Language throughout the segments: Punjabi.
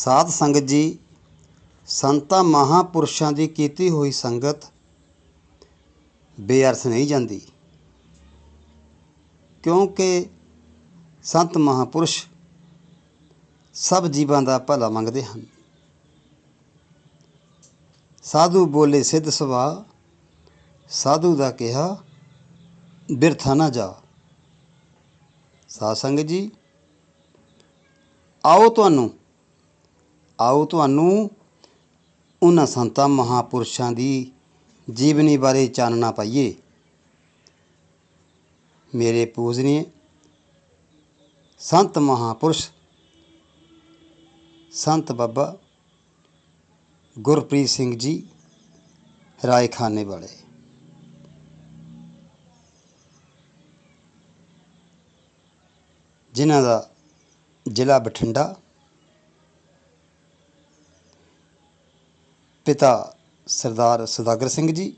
ਸਾਧ ਸੰਗਤ ਜੀ, ਸੰਤਾਂ ਮਹਾਪੁਰਸ਼ਾਂ ਦੀ ਕੀਤੀ ਹੋਈ ਸੰਗਤ ਬੇਅਰਥ ਨਹੀਂ ਜਾਂਦੀ। ਕਿਉਂਕਿ ਸੰਤ ਮਹਾਪੁਰਸ਼ ਸਭ ਜੀਵਾਂ ਦਾ ਭਲਾ ਮੰਗਦੇ ਹਨ। ਸਾਧੂ ਬੋਲੇ ਸਿੱਧ ਸੁਭਾ ਸਾਧੂ ਦਾ ਕਿਹਾ, ਬਿਰਥਾ ਨਾ ਜਾ। ਸਾਧ ਸੰਗਤ ਜੀ, ਆਓ ਤੁਹਾਨੂੰ ਆਓ ਤੁਹਾਨੂੰ ਉਹਨਾਂ ਸੰਤਾਂ ਮਹਾਪੁਰਸ਼ਾਂ ਦੀ ਜੀਵਨੀ ਬਾਰੇ ਚਾਨਣਾ ਪਾਈਏ। ਮੇਰੇ ਪੂਜਨੀਏ, ਸੰਤ ਮਹਾਪੁਰਸ਼, ਸੰਤ ਬਾਬਾ ਗੁਰਪ੍ਰੀਤ ਸਿੰਘ ਜੀ, ਰਾਏਖਾਨੇ ਵਾਲੇ। ਜਿਨ੍ਹਾਂ ਦਾ ਜ਼ਿਲ੍ਹਾ ਬਠਿੰਡਾ ਪਿਤਾ ਸਰਦਾਰ ਸੁਦਾਗਰ ਸਿੰਘ ਜੀ,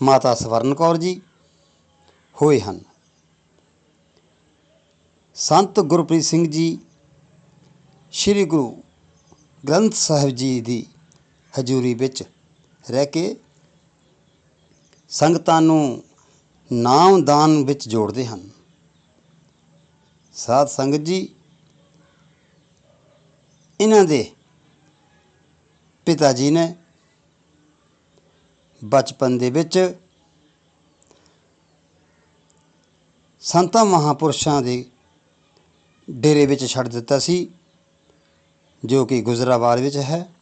ਮਾਤਾ ਸਵਰਨ ਕੌਰ ਜੀ ਹੋਏ ਹਨ। ਸੰਤ ਗੁਰਪ੍ਰੀਤ ਸਿੰਘ ਜੀ, ਸ੍ਰੀ ਗੁਰੂ ਗ੍ਰੰਥ ਸਾਹਿਬ ਜੀ ਦੀ ਹਜ਼ੂਰੀ ਵਿੱਚ ਰਹਿ ਕੇ ਸੰਗਤਾਂ ਨੂੰ ਨਾਮ ਦਾਨ ਵਿੱਚ ਜੋੜਦੇ ਹਨ। ਸਾਧ ਸੰਗਤ ਜੀ, ਇਹਨਾਂ ਦੇ ਪਿਤਾ ਜੀ ਨੇ ਬਚਪਨ ਦੇ ਵਿੱਚ ਸੰਤਾਂ ਮਹਾਪੁਰਸ਼ਾਂ ਦੇ ਡੇਰੇ ਵਿੱਚ ਛੱਡ ਦਿੱਤਾ ਸੀ, ਜੋ ਕਿ ਗੁਜਰਾਵਾਲ ਵਿੱਚ ਹੈ।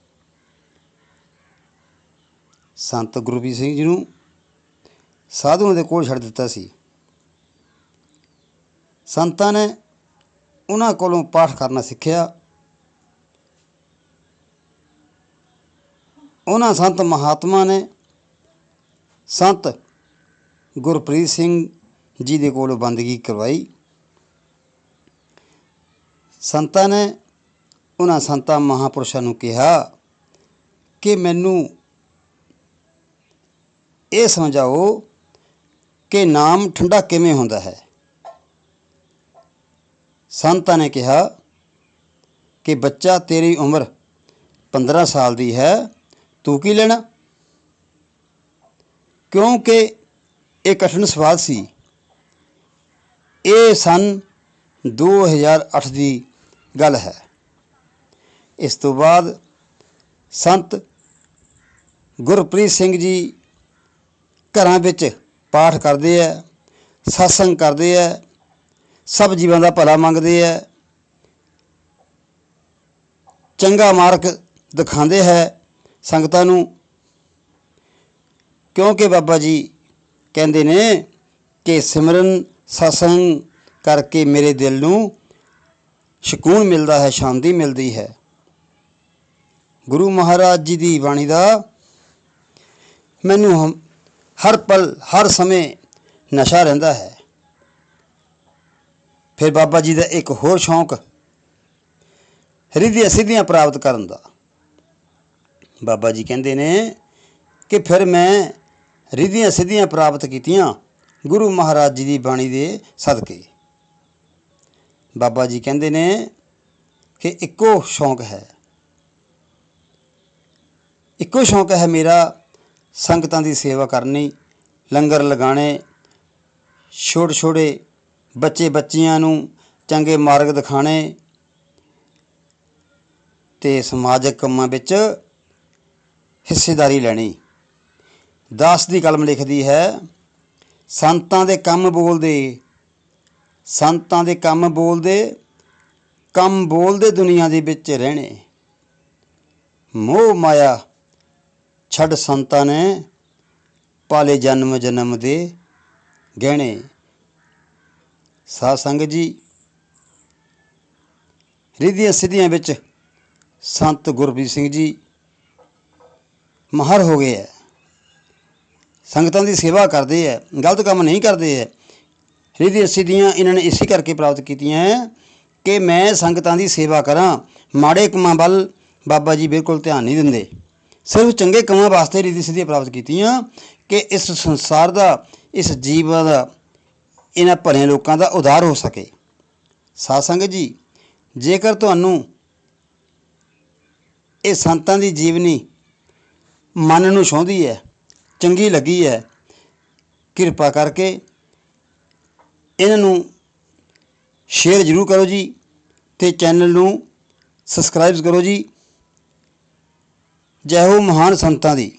ਸੰਤ ਗੁਰਬੀਰ ਸਿੰਘ ਜੀ ਨੂੰ ਸਾਧੂਆਂ ਦੇ ਕੋਲ ਛੱਡ ਦਿੱਤਾ ਸੀ। ਸੰਤਾਂ ਨੇ ਉਹਨਾਂ ਕੋਲੋਂ ਪਾਠ ਕਰਨਾ ਸਿੱਖਿਆ। ਉਹਨਾਂ ਸੰਤ ਮਹਾਤਮਾ ਨੇ ਸੰਤ ਗੁਰਪ੍ਰੀਤ ਸਿੰਘ ਜੀ ਦੇ ਕੋਲੋਂ ਬੰਦਗੀ ਕਰਵਾਈ। ਸੰਤਾਂ ਨੇ ਉਹਨਾਂ ਸੰਤਾਂ ਮਹਾਪੁਰਸ਼ਾਂ ਨੂੰ ਕਿਹਾ ਕਿ ਮੈਨੂੰ ਇਹ ਸਮਝਾਓ ਕਿ ਨਾਮ ਠੰਡਾ ਕਿਵੇਂ ਹੁੰਦਾ ਹੈ। ਸੰਤਾਂ ਨੇ ਕਿਹਾ ਕਿ ਬੱਚਾ ਤੇਰੀ ਉਮਰ 15 ਸਾਲ ਦੀ ਹੈ ਤੂੰ ਕੀ ਲੈਣਾ? ਕਿਉਂਕਿ ਇਹ ਕਠਿਨ ਸਵਾਲ ਸੀ। ਇਹ ਸਨ 2008 ਦੀ ਗੱਲ ਹੈ। ਇਸ ਤੋਂ ਬਾਅਦ ਸੰਤ ਗੁਰਪ੍ਰੀਤ ਸਿੰਘ ਜੀ ਘਰਾਂ ਵਿੱਚ ਪਾਠ ਕਰਦੇ ਆ, satsang ਕਰਦੇ ਆ, ਸਭ ਜੀਵਾਂ ਦਾ ਭਲਾ ਮੰਗਦੇ ਆ। ਚੰਗਾ ਮਾਰਗ ਦਿਖਾਉਂਦੇ ਹੈ। ਸੰਗਤਾਂ ਨੂੰ। ਕਿਉਂਕਿ ਬਾਬਾ ਜੀ ਕਹਿੰਦੇ ਨੇ ਕਿ ਸਿਮਰਨ ਸਤਸੰਗ ਕਰਕੇ ਮੇਰੇ ਦਿਲ ਨੂੰ ਸਕੂਨ ਮਿਲਦਾ ਹੈ, ਸ਼ਾਂਤੀ ਮਿਲਦੀ ਹੈ। ਗੁਰੂ ਮਹਾਰਾਜ ਜੀ ਦੀ ਬਾਣੀ ਦਾ ਮੈਨੂੰ ਹਮ- ਹਰ ਪਲ, ਹਰ ਸਮੇਂ ਨਸ਼ਾ ਰਹਿੰਦਾ ਹੈ। ਫਿਰ ਬਾਬਾ ਜੀ ਦਾ ਇੱਕ ਹੋਰ ਸ਼ੌਂਕ ਰਿਧੀਆਂ ਸਿੱਧੀਆਂ ਪ੍ਰਾਪਤ ਕਰਨ ਦਾ। ਬਾਬਾ ਜੀ ਕਹਿੰਦੇ ਨੇ ਕਿ ਫਿਰ ਮੈਂ ਰਿਧੀਆਂ ਸਿੱਧੀਆਂ ਪ੍ਰਾਪਤ ਕੀਤੀਆਂ ਗੁਰੂ ਮਹਾਰਾਜ ਜੀ ਦੀ ਬਾਣੀ ਦੇ ਸਦਕੇ। ਬਾਬਾ ਜੀ ਕਹਿੰਦੇ ਨੇ ਕਿ ਇੱਕੋ ਸ਼ੌਂਕ ਹੈ। ਇੱਕੋ ਸ਼ੌਂਕ ਹੈ ਮੇਰਾ ਸੰਗਤਾਂ ਦੀ ਸੇਵਾ ਕਰਨੀ, ਲੰਗਰ ਲਗਾਣੇ ਛੋਟੇ ਛੋਟੇ ਬੱਚੇ ਬੱਚੀਆਂ ਨੂੰ ਚੰਗੇ ਮਾਰਗ ਦਿਖਾਣੇ ਤੇ ਸਮਾਜਿਕ ਕੰਮਾਂ ਵਿੱਚ ਹਿੱਸੇਦਾਰੀ ਲੈਣੀ। ਦਾਸ ਦੀ ਕਲਮ ਲਿਖਦੀ ਹੈ, ਸੰਤਾਂ ਦੇ ਕੰਮ ਬੋਲਦੇ। ਸੰਤਾਂ ਦੇ ਕੰਮ ਬੋਲਦੇ ਕੰਮ ਬੋਲਦੇ ਦੁਨੀਆ ਦੇ ਵਿੱਚ ਰਹਿਣੇ। ਮੋਹ ਮਾਇਆ ਛੱਡ ਸੰਤਾਂ ਨੇ, ਪਾਲੇ ਜਨਮ ਜਨਮ ਦੇ ਗਹਿਣੇ। ਸਾਧ ਸੰਗਤ ਜੀ, ਰਿਧੀਆਂ ਸਿੱਧੀਆਂ ਵਿੱਚ ਸੰਤ ਗੁਰਬੀਰ ਸਿੰਘ ਜੀ ਮਾਹਰ ਹੋ ਗਏ ਹੈ। ਸੰਗਤਾਂ ਦੀ ਸੇਵਾ ਕਰਦੇ ਹੈ, ਗਲਤ ਕੰਮ ਨਹੀਂ ਕਰਦੇ ਹੈ। ਰਿਧੀਆਂ ਸਿੱਧੀਆਂ ਇਹਨਾਂ ਨੇ ਇਸੇ ਕਰਕੇ ਪ੍ਰਾਪਤ ਕੀਤੀਆਂ ਹੈ ਕਿ ਮੈਂ ਸੰਗਤਾਂ ਦੀ ਸੇਵਾ ਕਰਾਂ। ਮਾੜੇ ਕੰਮਾਂ ਵੱਲ ਬਾਬਾ ਜੀ ਬਿਲਕੁਲ ਧਿਆਨ ਨਹੀਂ ਦਿੰਦੇ। ਸਿਰਫ ਚੰਗੇ ਕੰਮਾਂ ਵਾਸਤੇ ਰਿਧੀ ਸਿੱਧੀਆਂ ਪ੍ਰਾਪਤ ਕੀਤੀਆਂ ਕਿ ਇਸ ਸੰਸਾਰ ਦਾ, ਇਸ ਜੀਵਨ ਦਾ, ਇਹਨਾਂ ਭਲੇ ਲੋਕਾਂ ਦਾ ਉਧਾਰ ਹੋ ਸਕੇ। ਸਾਧ ਸੰਗਤ ਜੀ, ਜੇਕਰ ਤੁਹਾਨੂੰ ਇਹ ਸੰਤਾਂ ਦੀ ਜੀਵਨੀ ਮਨ ਨੂੰ ਛੂੰਹਦੀ ਹੈ, ਚੰਗੀ ਲੱਗੀ ਹੈ। ਕਿਰਪਾ ਕਰਕੇ ਇਹਨਾਂ ਨੂੰ ਸ਼ੇਅਰ ਜ਼ਰੂਰ ਕਰੋ ਜੀ ਤੇ ਚੈਨਲ ਨੂੰ ਸਬਸਕ੍ਰਾਈਬ ਕਰੋ ਜੀ। ਜੈ ਹੋ ਮਹਾਨ ਸੰਤਾਂ ਦੀ।